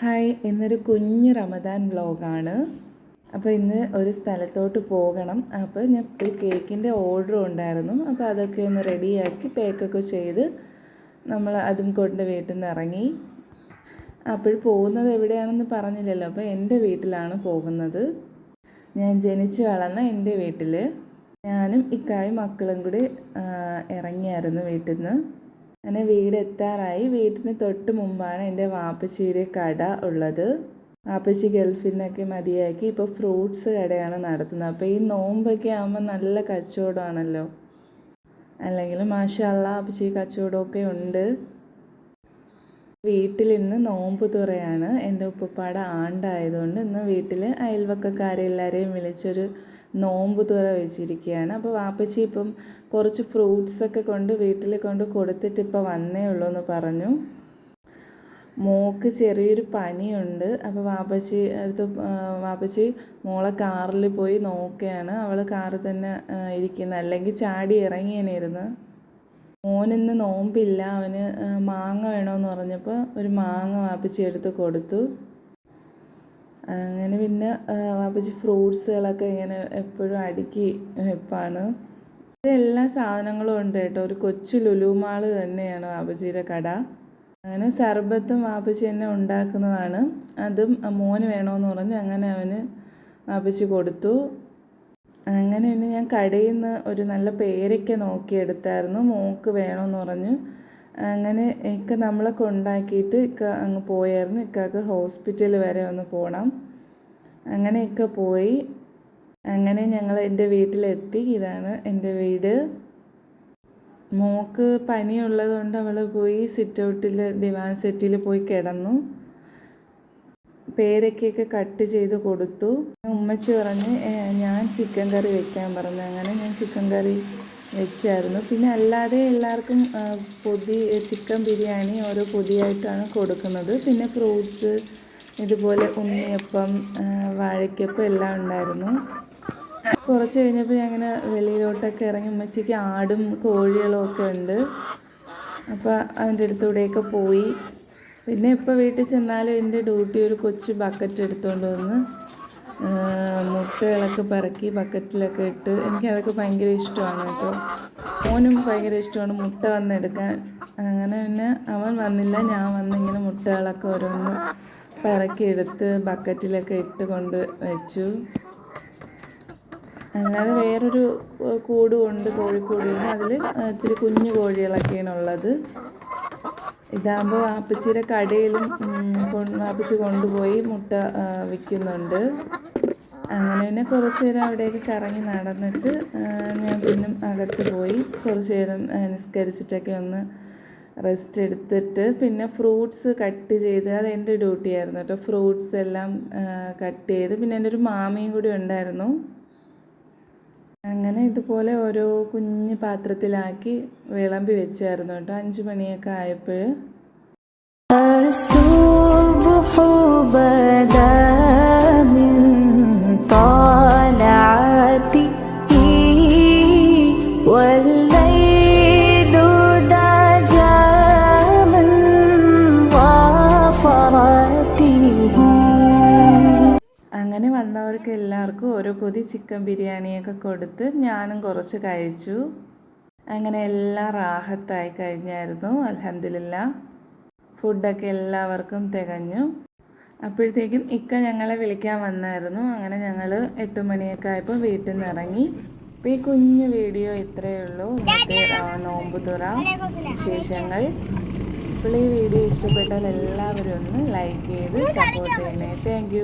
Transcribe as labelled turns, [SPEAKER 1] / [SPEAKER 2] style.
[SPEAKER 1] Hi ഇന്നൊരു കുഞ്ഞ് റമദാൻ വ്ലോഗാണ്. അപ്പോൾ ഇന്ന് ഒരു സ്ഥലത്തോട്ട് പോകണം. അപ്പോൾ ഞാൻ ഒരു കേക്കിന്റെ ഓർഡർ ഉണ്ടായിരുന്നു. അപ്പോൾ അതൊക്കെ ഒന്ന് റെഡിയാക്കി പേക്കൊക്കെ ചെയ്ത് നമ്മൾ അതും കൊണ്ട് വീട്ടിൽ നിന്ന് ഇറങ്ങി. അപ്പോൾ പോകുന്നത് എവിടെയാണെന്ന് പറഞ്ഞില്ലല്ലോ. അപ്പോൾ എന്റെ വീട്ടിലാണ് പോകുന്നത്. ഞാൻ ജനിച്ചു വളർന്ന എന്റെ വീട്ടിൽ ഞാനും ഇക്കായും മക്കളും കൂടി ഇറങ്ങിയായിരുന്നു വീട്ടിൽ നിന്ന് അങ്ങനെ വീട് എത്താറായി വീട്ടിന് തൊട്ട് മുമ്പാണ് എന്റെ വാപ്പച്ചിയുടെ കട ഉള്ളത്. വാപ്പച്ചി ഗൾഫിൽ നിന്നൊക്കെ മതിയാക്കി ഇപ്പോൾ ഫ്രൂട്ട്സ് കടയാണ് നടത്തുന്നത്. അപ്പോൾ ഈ നോമ്പൊക്കെ ആകുമ്പോൾ നല്ല കച്ചവടമാണല്ലോ. അല്ലെങ്കിൽ മാഷല്ല വാപ്പച്ചി കച്ചവടമൊക്കെ ഉണ്ട്. വീട്ടിൽ ഇന്ന് നോമ്പ് തുറയാണ്. എന്റെ ഉപ്പപ്പാടെ ആണ്ടായതുകൊണ്ട് ഇന്ന് വീട്ടിൽ അയൽവക്കക്കാരെല്ലാവരെയും വിളിച്ചൊരു നോമ്പ് തുറ വെച്ചിരിക്കുകയാണ്. അപ്പോൾ വാപ്പച്ചി ഇപ്പം കുറച്ച് ഫ്രൂട്ട്സൊക്കെ കൊണ്ട് വീട്ടിൽ കൊണ്ട് കൊടുത്തിട്ട് ഇപ്പോൾ വന്നേ ഉള്ളൂ എന്ന് പറഞ്ഞു. മോക്ക് ചെറിയൊരു പനിയുണ്ട്. അപ്പോൾ വാപ്പച്ചി അടുത്ത് വാപ്പച്ചി മോളെ കാറിൽ പോയി നോക്കുകയാണ്. അവൾ കാറിൽ തന്നെ ഇരിക്കുന്നത് അല്ലെങ്കിൽ ചാടി ഇറങ്ങിയേനായിരുന്നു മോനിന്ന് നോമ്പില്ല അവന് മാങ്ങ വേണമെന്ന് പറഞ്ഞപ്പോൾ ഒരു മാങ്ങ വാപ്പിച്ചി എടുത്ത് കൊടുത്തു. അങ്ങനെ പിന്നെ വാപ്പച്ചി ഫ്രൂട്ട്സുകളൊക്കെ ഇങ്ങനെ എപ്പോഴും അടുക്കി വെപ്പാണ്. എല്ലാ സാധനങ്ങളും ഉണ്ട് കേട്ടോ. ഒരു കൊച്ചു ലുലുമാൾ തന്നെയാണ് വാപ്പച്ചിയുടെ കട. അങ്ങനെ സർബത്തും വാപ്പച്ചി തന്നെ ഉണ്ടാക്കുന്നതാണ്. അതും മോന് വേണമെന്ന് പറഞ്ഞ് അങ്ങനെ അവന് വാപ്പച്ചി കൊടുത്തു. അങ്ങനെ പിന്നെ ഞാൻ കടയിൽ നിന്ന് ഒരു നല്ല പേരയ്ക്ക നോക്കിയെടുത്തായിരുന്നു. മോക്ക് വേണമെന്ന് പറഞ്ഞു. അങ്ങനെ ഇക്ക നമ്മളെ കൊണ്ടാക്കിയിട്ട് ഇക്ക അങ്ങ് പോയായിരുന്നു. ഇക്കാക്ക് ഹോസ്പിറ്റൽ വരെ ഒന്ന് പോകണം അങ്ങനെ ഇക്ക പോയി. അങ്ങനെ ഞങ്ങൾ എന്റെ വീട്ടിലെത്തി. ഇതാണ് എന്റെ വീട്. മോക്ക് പനിയുള്ളതുകൊണ്ട് അവൾ പോയി സിറ്റ് ഔട്ടിൽ ദിവാൻ സെറ്റിൽ പോയി കിടന്നു. പേരയ്ക്കൊക്കെ കട്ട് ചെയ്ത് കൊടുത്തു. ഉമ്മച്ചി പറഞ്ഞ് ഞാൻ ചിക്കൻ കറി വെക്കാൻ പറഞ്ഞു. അങ്ങനെ ഞാൻ ചിക്കൻ കറി വെച്ചായിരുന്നു. പിന്നെ അല്ലാതെ എല്ലാവർക്കും പൊതി ചിക്കൻ ബിരിയാണി ഓരോ പൊതിയായിട്ടാണ് കൊടുക്കുന്നത്. പിന്നെ ഫ്രൂട്ട്സ് ഇതുപോലെ ഉണ്ണിയപ്പം വാഴയ്ക്കപ്പം എല്ലാം ഉണ്ടായിരുന്നു. കുറച്ച് കഴിഞ്ഞപ്പോൾ ഞാൻ ഇങ്ങനെ വെളിയിലോട്ടൊക്കെ ഇറങ്ങി ഉമ്മച്ചിക്ക് ആടും കോഴികളും ഒക്കെ ഉണ്ട്. അപ്പോൾ അതിന്റെ അടുത്തൂടെയൊക്കെ പോയി. പിന്നെ ഇപ്പോൾ വീട്ടിൽ ചെന്നാലും എന്റെ ഡ്യൂട്ടി ഒരു കൊച്ചു ബക്കറ്റ് എടുത്തുകൊണ്ട് വന്ന് മുട്ടകളൊക്കെ പറക്കി ബക്കറ്റിലൊക്കെ ഇട്ട് എനിക്കതൊക്കെ ഭയങ്കര ഇഷ്ടമാണ് കേട്ടോ. മോനും ഭയങ്കര ഇഷ്ടമാണ് മുട്ട വന്നെടുക്കാൻ അങ്ങനെ പിന്നെ അവൻ വന്നില്ല ഞാൻ വന്നിങ്ങനെ മുട്ടകളൊക്കെ ഓരോന്ന് പറക്കിയെടുത്ത് ബക്കറ്റിലൊക്കെ ഇട്ട് കൊണ്ട് വെച്ചു. അല്ലാതെ വേറൊരു കൂടുമുണ്ട് കോഴിക്കൂടുണ്ട് അതിൽ ഇച്ചിരി കുഞ്ഞു കോഴികളൊക്കെയാണ് ഉള്ളത്. ഇതാകുമ്പോൾ വാപ്പച്ചിയുടെ കടയിലും വാപ്പച്ചി കൊണ്ടുപോയി മുട്ട വിൽക്കുന്നുണ്ട്. അങ്ങനെ പിന്നെ കുറച്ച് നേരം അവിടേക്ക് കറങ്ങി നടന്നിട്ട് ഞാൻ പിന്നെ അകത്ത് പോയി. കുറച്ച് നേരം നിസ്കരിച്ചിട്ടൊക്കെ ഒന്ന് റെസ്റ്റ് എടുത്തിട്ട് പിന്നെ ഫ്രൂട്ട്സ് കട്ട് ചെയ്ത് അത് എന്റെ ഡ്യൂട്ടി ആയിരുന്നു കേട്ടോ. ഫ്രൂട്ട്സ് എല്ലാം കട്ട് ചെയ്ത് പിന്നെ എന്റെ ഒരു മാമിയും കൂടി ഉണ്ടായിരുന്നു. അങ്ങനെ ഇതുപോലെ ഓരോ കുഞ്ഞ് പാത്രത്തിലാക്കി വിളമ്പി വെച്ചായിരുന്നു കേട്ടോ. അഞ്ചു മണിയൊക്കെ ആയപ്പോൾ അങ്ങനെ വന്നവർക്ക് എല്ലാവർക്കും ഓരോ പൊതി ചിക്കൻ ബിരിയാണിയൊക്കെ കൊടുത്ത് ഞാനും കുറച്ച് കഴിച്ചു. അങ്ങനെ എല്ലാം റാഹത്തായി കഴിഞ്ഞായിരുന്നു അലഹമില്ല ഫുഡൊക്കെ എല്ലാവർക്കും തികഞ്ഞു. അപ്പോഴത്തേക്കും ഇക്ക ഞങ്ങളെ വിളിക്കാൻ വന്നായിരുന്നു. അങ്ങനെ ഞങ്ങൾ എട്ട് മണിയൊക്കെ ആയപ്പോൾ വീട്ടിൽ നിന്ന് ഇറങ്ങി. അപ്പോൾ ഈ കുഞ്ഞു വീഡിയോ ഇത്രയേ ഉള്ളൂ. ഇന്നത്തെ നോമ്പുതുറ നോമ്പ് തുറ വിശേഷങ്ങൾ. അപ്പോൾ ഈ വീഡിയോ ഇഷ്ടപ്പെട്ടാൽ എല്ലാവരും ഒന്ന് ലൈക്ക് ചെയ്ത് സപ്പോർട്ട് ചെയ്യണേ. താങ്ക്